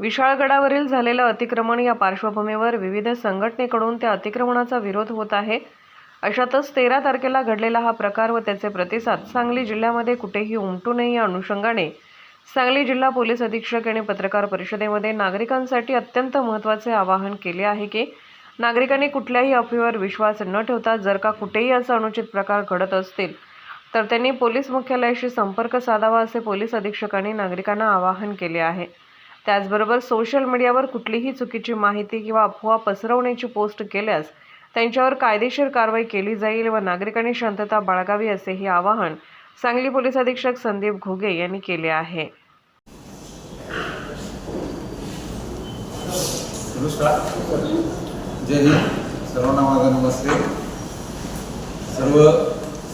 विशाळगडावरील झालेलं अतिक्रमण या पार्श्वभूमीवर विविध संघटनेकडून त्या अतिक्रमणाचा विरोध होत आहे. अशातच तेरा तारखेला घडलेला हा प्रकार व त्याचे प्रतिसाद सांगली जिल्ह्यामध्ये कुठेही उमटू नये या अनुषंगाने सांगली जिल्हा पोलीस अधीक्षक यांनी पत्रकार परिषदेमध्ये नागरिकांसाठी अत्यंत महत्त्वाचे आवाहन केले आहे की नागरिकांनी कुठल्याही अफवेवर विश्वास न ठेवता जर का कुठेही असा अनुचित प्रकार घडत असतील तर त्यांनी पोलीस मुख्यालयाशी संपर्क साधावा असे पोलीस अधीक्षकांनी नागरिकांना आवाहन केले आहे. त्याचबरोबर सोशल मीडियावर कुठलीही चुकीची माहिती किंवा अफवा पसरवण्याची पोस्ट केल्यास त्यांच्यावर कायदेशीर कारवाई केली जाईल व नागरिकांनी शांतता बाळगावी असेही आवाहन सांगली पोलीस अधीक्षक संदीप घुगे यांनी केले आहे. जय हिंद. सर्वांना माझा नमस्ते. सर्व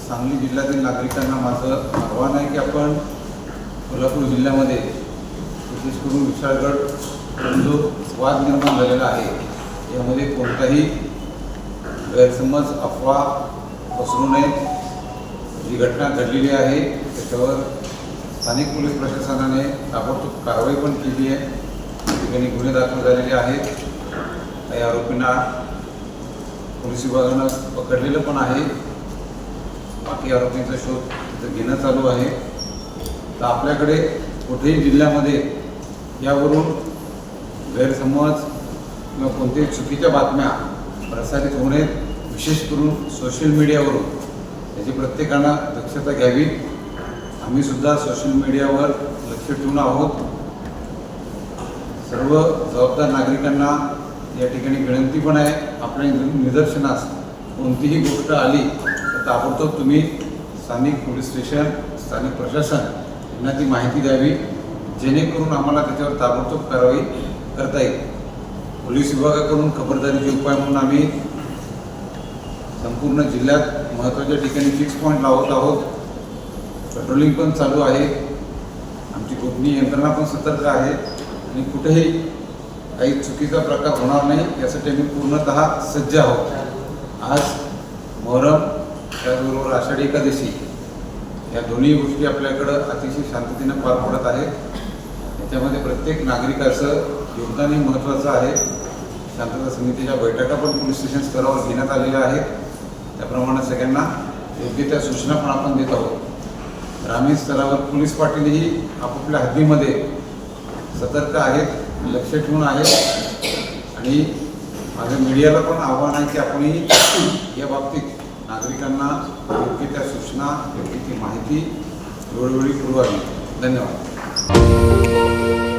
सांगली जिल्ह्यातील नागरिकांना माझं आव्हान आहे की आपण कोल्हापूर जिल्ह्यामध्ये विशेष करून विशाळगड जो वाद निर्माण झालेला आहे यामध्ये कोणताही गैरसमज अफवा पसरू नये. जी घटना घडलेली आहे त्याच्यावर स्थानिक पोलीस प्रशासनाने ताबडतोब कारवाई पण केली आहे. त्या ठिकाणी गुन्हे दाखल झालेले आहेत. काही आरोपींना पोलीस विभागानं पकडलेलं पण आहे. बाकी आरोपींचा शोध तिथं घेणं चालू आहे. तर आपल्याकडे कुठेही जिल्ह्यामध्ये यावरून गैरसमज किंवा कोणत्याही चुकीच्या बातम्या प्रसारित होऊ नयेत. विशेष करून सोशल मीडियावरून याची प्रत्येकानं दक्षता घ्यावी. आम्ही सुद्धा सोशल मीडियावर लक्ष ठेवून आहोत. सर्व जबाबदार नागरिकांना या ठिकाणी विनंती पण आहे. आपल्या निदर्शनास कोणतीही गोष्ट आली तर ताबडतोब तुम्ही स्थानिक पोलीस स्टेशन स्थानिक प्रशासन यांना ती माहिती द्यावी. जेणेकरून आम्हाला त्याच्यावर ताबडतोब कारवाई करता येईल. पोलीस विभागाकडून खबरदारीचे उपाय म्हणून आम्ही संपूर्ण जिल्ह्यात महत्त्वाच्या ठिकाणी फिक्स पॉईंट लावत आहोत. पेट्रोलिंग पण चालू आहे. आमची गोपनीय यंत्रणा पण सतर्क आहे. आणि कुठेही काही चुकीचा प्रकार होणार नाही यासाठी आम्ही पूर्णतः सज्ज आहोत. आज मोहरम त्याचबरोबर आषाढी एकादशी या दोन्ही गोष्टी आपल्याकडं अतिशय शांततेनं पार पडत आहेत. त्यामध्ये प्रत्येक नागरिकाचं योगदानही महत्त्वाचं आहे. शांतता समितीच्या बैठका पण पोलीस स्टेशन स्तरावर घेण्यात आलेल्या आहेत. त्याप्रमाणे सगळ्यांना योग्य त्या सूचना पण आपण देत आहोत. ग्रामीण स्तरावर पोलीस पाटीलही आपापल्या हद्दीमध्ये सतर्क आहेत लक्ष ठेवून आहेत. आणि माझं मीडियाला पण आव्हान आहे की आपणही या बाबतीत नागरिकांना योग्य त्या सूचना योग्य ती माहिती वेळोवेळी पुरवावी. धन्यवाद. Música